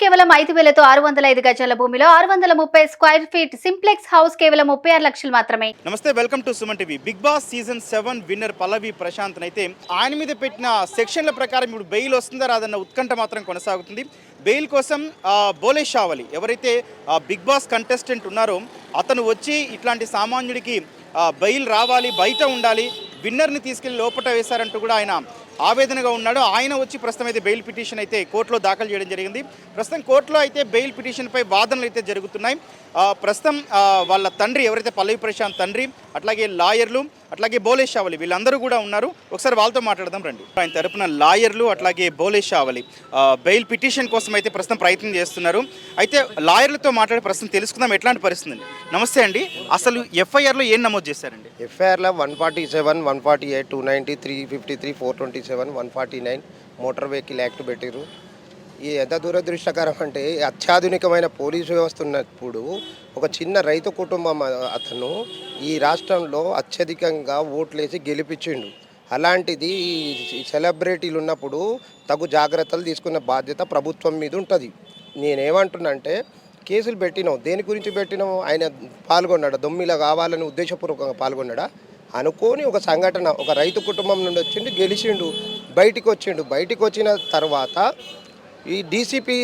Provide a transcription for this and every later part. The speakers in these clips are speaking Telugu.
కేవలం ఐదు వేలతో ఆరు వందల ఐదు గజాల భూమిలో ఆరు వందల ముప్పై స్క్వేర్ ఫీట్ సింప్లెక్స్ హౌస్ కేవలం ముప్పై ఆరు లక్షలు మాత్రమే. నమస్తే welcome to Suman TV. Bigg Boss season seven winner Pallavi Prashanth అయితే ఆయన మీద పెట్టిన సెక్షన్ల ప్రకారం ఇప్పుడు బెయిల్ వస్తుందా రాదన్న ఉత్కంఠ మాత్రం కొనసాగుతుంది. బెయిల్ కోసం బోలే షావలి ఎవరైతే బిగ్ బాస్ కంటెస్టెంట్ ఉన్నారో అతను వచ్చి ఇట్లాంటి సామాన్యుడికి బెయిల్ రావాలి బయట ఉండాలి విన్నర్ని తీసుకెళ్ళి లోపట వేశారంటూ కూడా ఆయన ఆవేదనగా ఉన్నాడు. ఆయన వచ్చి ప్రస్తుతం అయితే బెయిల్ పిటిషన్ అయితే కోర్టులో దాఖలు చేయడం జరిగింది. ప్రస్తుతం కోర్టులో అయితే బెయిల్ పిటిషన్పై వాదనలు అయితే జరుగుతున్నాయి. ప్రస్తుతం వాళ్ళ తండ్రి ఎవరైతే పల్లవి ప్రశాంత్ తండ్రి అట్లాగే లాయర్లు అట్లాగే బోలే షావలి వీళ్ళందరూ కూడా ఉన్నారు. ఒకసారి వాళ్ళతో మాట్లాడదాం రండి. ఆయన తరపున లాయర్లు అట్లాగే బోలేష్ షావలి బెయిల్ పిటిషన్ కోసం అయితే ప్రస్తుతం ప్రయత్నం చేస్తున్నారు. అయితే లాయర్లతో మాట్లాడే ప్రస్తుతం తెలుసుకుందాం ఎట్లాంటి పరిస్థితి నమస్తే అండి. అసలు ఎఫ్ఐఆర్లో ఏం నమోదు చేశారండి? ఎఫ్ఐఆర్లో one forty seven one forty eight two ninety three fifty three four twenty seven one forty nine motor vehicle act పెట్టిరు ఈ ఎంత దురదృష్టకరం అంటే అత్యాధునికమైన పోలీసు వ్యవస్థ ఉన్నప్పుడు ఒక చిన్న రైతు కుటుంబం అతను ఈ రాష్ట్రంలో అత్యధికంగా ఓట్లేసి గెలిపించిండు. అలాంటిది ఈ సెలబ్రిటీలు ఉన్నప్పుడు తగు జాగ్రత్తలు తీసుకున్న బాధ్యత ప్రభుత్వం మీద ఉంటుంది. నేనేమంటున్నానంటే కేసులు పెట్టినావు దేని గురించి పెట్టినావు ఆయన పాల్గొన్నాడా? దొమ్మిలా కావాలని ఉద్దేశపూర్వకంగా పాల్గొన్నాడా? అనుకోని ఒక సంఘటన ఒక రైతు కుటుంబం నుండి వచ్చిండు గెలిచిండు బయటికి వచ్చిండు. బయటికి వచ్చిన తర్వాత ఈ డీసీపీ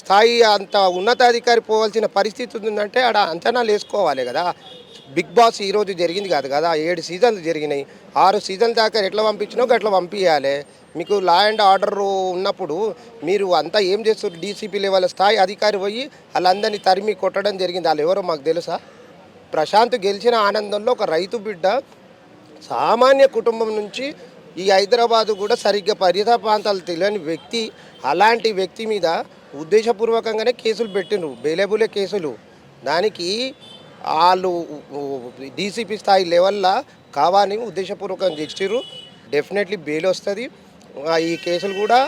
స్థాయి అంత ఉన్నతాధికారి పోవాల్సిన పరిస్థితి ఉందంటే ఆడ అంచనాలు వేసుకోవాలి కదా. బిగ్ బాస్ ఈరోజు జరిగింది కాదు కదా. ఏడు సీజన్లు జరిగినాయి. ఆరు సీజన్ల దాకా ఎట్లా పంపించినో అట్లా పంపించాలి మీకు లా అండ్ ఆర్డర్ ఉన్నప్పుడు మీరు అంతా ఏం చేస్తారు డీసీపీ లెవెల్ స్థాయి అధికారి పోయి వాళ్ళందరినీ తరిమి కొట్టడం జరిగింది. వాళ్ళు ఎవరో మాకు తెలుసా? ప్రశాంత్ గెలిచిన ఆనందంలో ఒక రైతు బిడ్డ సామాన్య కుటుంబం నుంచి ఈ హైదరాబాద్ కూడా సరిగ్గా పరిసర ప్రాంతాలు తెలియని వ్యక్తి అలాంటి వ్యక్తి మీద ఉద్దేశపూర్వకంగానే కేసులు పెట్టిండ్రు. బెయిలబులే కేసులు. దానికి వాళ్ళు డీసీపీ స్థాయి లెవెల్లో కావాలని ఉద్దేశపూర్వకంగా చేసిర్రు. డెఫినెట్లీ బెయిల్ వస్తుంది. ఈ కేసులు కూడా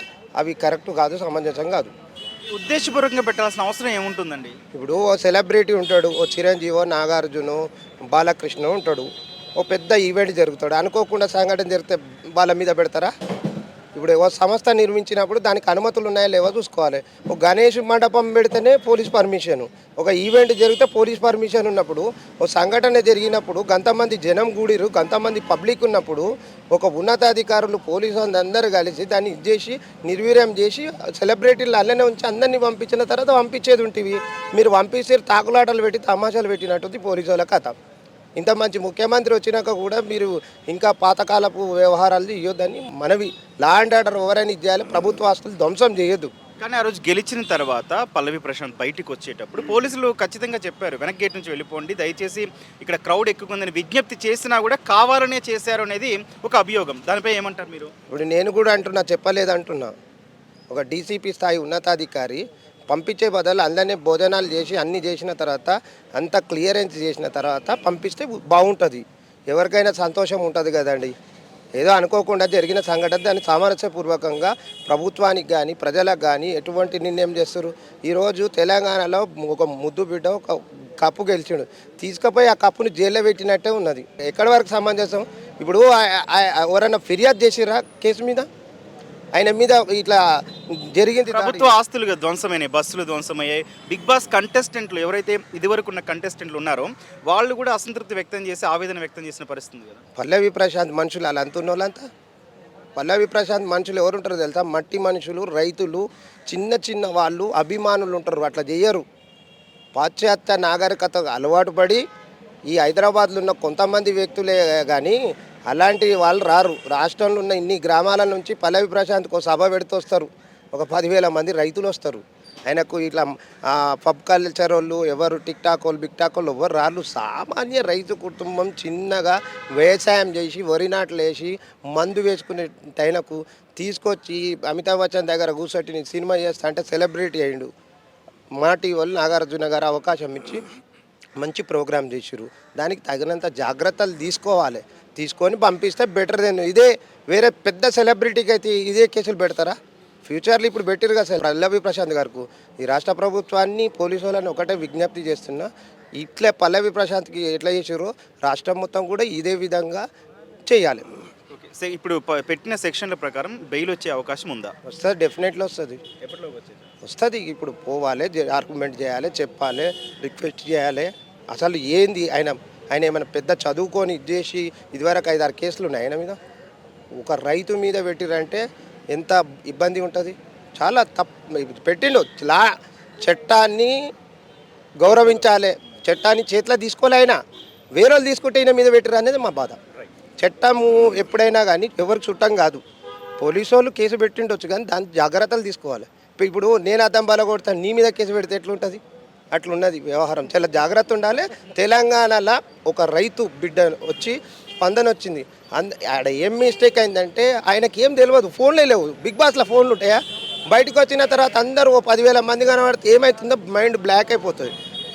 అవి కరెక్ట్ కాదు సమంజసం కాదు. ఉద్దేశపూర్వకంగా పెట్టాల్సిన అవసరం ఏముంటుందండి? ఇప్పుడు ఓ సెలబ్రిటీ ఉంటాడు ఓ చిరంజీవో నాగార్జున బాలకృష్ణ ఉంటాడు. ఓ పెద్ద ఈవెంట్ జరుగుతాడు. అనుకోకుండా సంఘటన జరిగితే వాళ్ళ మీద పెడతారా? ఇప్పుడు ఓ సంస్థ నిర్మించినప్పుడు దానికి అనుమతులు ఉన్నాయా లేవో చూసుకోవాలి. ఒక గణేష్ మండపం పెడితేనే పోలీస్ పర్మిషన్. ఒక ఈవెంట్ జరిగితే పోలీస్ పర్మిషన్ ఉన్నప్పుడు ఓ సంఘటన జరిగినప్పుడు గంతమంది జనం గూడిరు గంతమంది పబ్లిక్ ఉన్నప్పుడు ఒక ఉన్నతాధికారులు పోలీసు వాళ్ళు అందరూ కలిసి దాన్ని ఇది చేసి నిర్వీర్యం చేసి సెలబ్రిటీలు అల్లనే ఉంచి అందరినీ పంపించిన తర్వాత పంపించేది ఉంటుంది మీరు పంపిస్తే తాకులాటలు పెట్టి తమాషాలు పెట్టినట్టుంది పోలీసు వాళ్ళ కథ. ఇంత మంచి ముఖ్యమంత్రి వచ్చినాక కూడా మీరు ఇంకా పాతకాలపు వ్యవహారాలు ఇవ్వద్దని మనవి. లా అండ్ ఆర్డర్ ఎవరైనా ఇది చేయాలి ప్రభుత్వ ఆస్తులు ధ్వంసం చేయొద్దు. కానీ ఆ రోజు గెలిచిన తర్వాత పల్లవి ప్రశాంత్ బయటికి వచ్చేటప్పుడు పోలీసులు ఖచ్చితంగా చెప్పారు వెనక్ గేట్ నుంచి వెళ్ళిపోండి దయచేసి ఇక్కడ క్రౌడ్ ఎక్కుకుందని విజ్ఞప్తి చేసినా కూడా కావాలనే చేశారు అనేది ఒక అభియోగం. దానిపై ఏమంటారు మీరు? ఇప్పుడు నేను కూడా అంటున్నా చెప్పలేదు అంటున్నా. ఒక డీసీపీ స్థాయి ఉన్నతాధికారి పంపించే బదులు అందరినీ భోజనాలు చేసి అన్నీ చేసిన తర్వాత అంత క్లియరెన్స్ చేసిన తర్వాత పంపిస్తే బాగుంటుంది. ఎవరికైనా సంతోషం ఉంటుంది కదండి. ఏదో అనుకోకుండా జరిగిన సంఘటన దాన్ని సామరస్యపూర్వకంగా ప్రభుత్వానికి కానీ ప్రజలకు కానీ ఎటువంటి నిర్ణయం చేస్తారు? ఈరోజు తెలంగాణలో ఒక ముద్దు బిడ్డ ఒక కప్పు గెలిచిండు. తీసుకుపోయి ఆ కప్పుని జైల్లో పెట్టినట్టే ఉన్నది. ఎక్కడి వరకు సమంజసం? ఇప్పుడు ఎవరైనా ఫిర్యాదు చేసిరా కేసు మీద? ఆయన మీద ఇట్లా జరిగింది. ప్రభుత్వ ఆస్తులుగా ధ్వంసమైనాయి బస్సులు ధ్వంసమయ్యాయి. బిగ్ బాస్ కంటెస్టెంట్లు ఎవరైతే ఇదివరకు ఉన్న కంటెస్టెంట్లు ఉన్నారో వాళ్ళు కూడా అసంతృప్తి వ్యక్తం చేసి ఆవేదన వ్యక్తం చేసిన పరిస్థితి కదా. పల్లవి ప్రశాంత్ మనుషులు అలా అంటున్న వాళ్ళంతా? పల్లవి ప్రశాంత్ మనుషులు ఎవరు ఉంటారో తెలుసా? మట్టి మనుషులు రైతులు చిన్న చిన్న వాళ్ళు అభిమానులు ఉంటారు. అట్లా చేయరు పాశ్చాత్య నాగరికత అలవాటు పడి ఈ హైదరాబాద్లో ఉన్న కొంతమంది వ్యక్తులే కానీ అలాంటి వాళ్ళు రారు. రాష్ట్రంలో ఉన్న ఇన్ని గ్రామాల నుంచి పల్లవి ప్రశాంత్కి ఒక సభ పెడుతూ వస్తారు. ఒక పదివేల మంది రైతులు వస్తారు. ఆయనకు ఇట్లా పబ్ కల్చర్ వాళ్ళు ఎవరు టిక్ టాక్ వాళ్ళు బిక్ టాక్ వాళ్ళు ఎవరు రాళ్ళు సామాన్య రైతు కుటుంబం చిన్నగా వ్యవసాయం చేసి వరి నాట్లు వేసి మందు వేసుకునే టైనకు తీసుకొచ్చి అమితాబ్ బచ్చన్ దగ్గర కూర్చొని సినిమా చేస్తా అంటే సెలబ్రిటీ అయ్యిండు. మా టీవీ వాళ్ళు నాగార్జున గారు అవకాశం ఇచ్చి మంచి ప్రోగ్రామ్ చేసిరు దానికి తగినంత జాగ్రత్తలు తీసుకోవాలి. తీసుకొని పంపిస్తే బెటర్ దెన్ ఇదే వేరే పెద్ద సెలబ్రిటీకి అయితే ఇదే కేసులు పెడతారా? ఫ్యూచర్లో ఇప్పుడు పెట్టిరు కదా సార్ పల్లవి ప్రశాంత్ గారికి ఈ రాష్ట్ర ప్రభుత్వాన్ని పోలీసు వాళ్ళని ఒకటే విజ్ఞప్తి చేస్తున్నా ఇట్లే పల్లవి ప్రశాంత్కి ఎట్లా చేసారో రాష్ట్రం మొత్తం కూడా ఇదే విధంగా చేయాలి. ఇప్పుడు పెట్టిన సెక్షన్ల ప్రకారం బెయిల్ వచ్చే అవకాశం ఉందా? వస్తుంది డెఫినెట్లీ వస్తుంది. వస్తుంది ఇప్పుడు పోవాలి ఆర్గ్యుమెంట్ చేయాలి చెప్పాలి రిక్వెస్ట్ చేయాలి. అసలు ఏంది ఆయన ఆయన ఏమైనా పెద్ద చదువుకొని ఇది చేసి ఇదివరకు ఐదు ఆరు కేసులు ఉన్నాయి ఆయన మీద? ఒక రైతు మీద పెట్టిరంటే ఎంత ఇబ్బంది ఉంటుంది? చాలా తప్పు పెట్టిండు. లా చట్టాన్ని గౌరవించాలి. చట్టాన్ని చేతిలో తీసుకోలే అయినా వేరే వాళ్ళు తీసుకుంటే ఈయన మీద పెట్టరు అనేది మా బాధ. చట్టము ఎప్పుడైనా కానీ ఎవరికి చుట్టం కాదు. పోలీసు వాళ్ళు కేసు పెట్టిండొచ్చు కానీ దాని జాగ్రత్తలు తీసుకోవాలి. ఇప్పుడు- నేను అద్దం బల కొడతాను నీ మీద కేసు పెడితే ఎట్లుంటుంది? అట్లున్నది వ్యవహారం. చాలా జాగ్రత్త ఉండాలి. తెలంగాణలో ఒక రైతు బిడ్డ వచ్చి స్పందన వచ్చింది. అంద ఆడ ఏం మిస్టేక్ అయిందంటే ఆయనకి ఏం తెలియదు ఫోన్లే లేవు. బిగ్ బాస్లో ఫోన్లు ఉంటాయా? బయటకు వచ్చిన తర్వాత అందరూ ఓ పదివేల మంది కనబడితే ఏమవుతుందో మైండ్ బ్లాక్ అయిపోతుంది.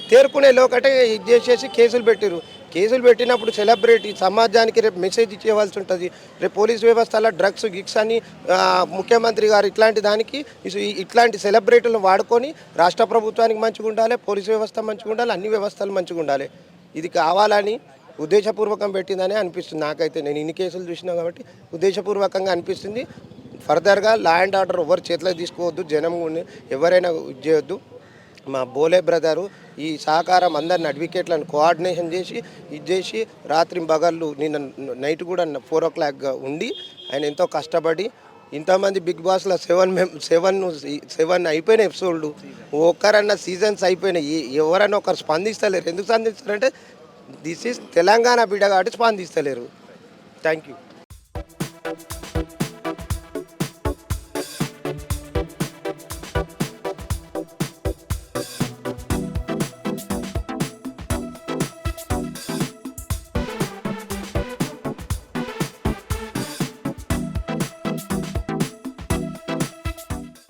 తేరుకునే లోకటే ఇది చేసేసి కేసులు పెట్టారు కేసులు పెట్టినప్పుడు సెలబ్రిటీ సమాజానికి రేపు మెసేజ్ ఇచ్చేవాల్సి ఉంటుంది. రేపు పోలీస్ వ్యవస్థలో డ్రగ్స్ గిక్స్ అని ముఖ్యమంత్రి గారు ఇట్లాంటి దానికి ఇట్లాంటి సెలబ్రిటీలను వాడుకొని రాష్ట్ర ప్రభుత్వానికి మంచిగా ఉండాలి పోలీస్ వ్యవస్థ మంచిగా ఉండాలి అన్ని వ్యవస్థలు మంచిగా ఉండాలి ఇది కావాలని ఉద్దేశపూర్వకం పెట్టిందని అనిపిస్తుంది. నాకైతే నేను ఇన్ని కేసులు చూసినా కాబట్టి ఉద్దేశపూర్వకంగా అనిపిస్తుంది. ఫర్దర్గా లా అండ్ ఆర్డర్ ఎవరు చేతిలో తీసుకోవద్దు జనం ఎవరైనా ఇది చేయొద్దు. మా బోలే బ్రదరు ఈ సహకారం అందరిని అడ్వకేట్లను కోఆర్డినేషన్ చేసి ఇది చేసి రాత్రి బగళ్ళు నిన్న నైట్ కూడా ఫోర్ ఓ క్లాక్గా ఉండి ఆయన ఎంతో కష్టపడి ఇంతమంది బిగ్ బాస్లో సెవెన్ మెం సెవెన్ సెవెన్ అయిపోయిన ఎపిసోడ్లు ఒక్కరన్నా సీజన్స్ అయిపోయినాయి. ఎవరన్నా ఒకరు స్పందిస్తలేరు. ఎందుకు స్పందిస్తారంటే దిస్ ఇస్ తెలంగాణ బిడ్డ కాబట్టి స్పందిస్తలేరు థ్యాంక్ యూ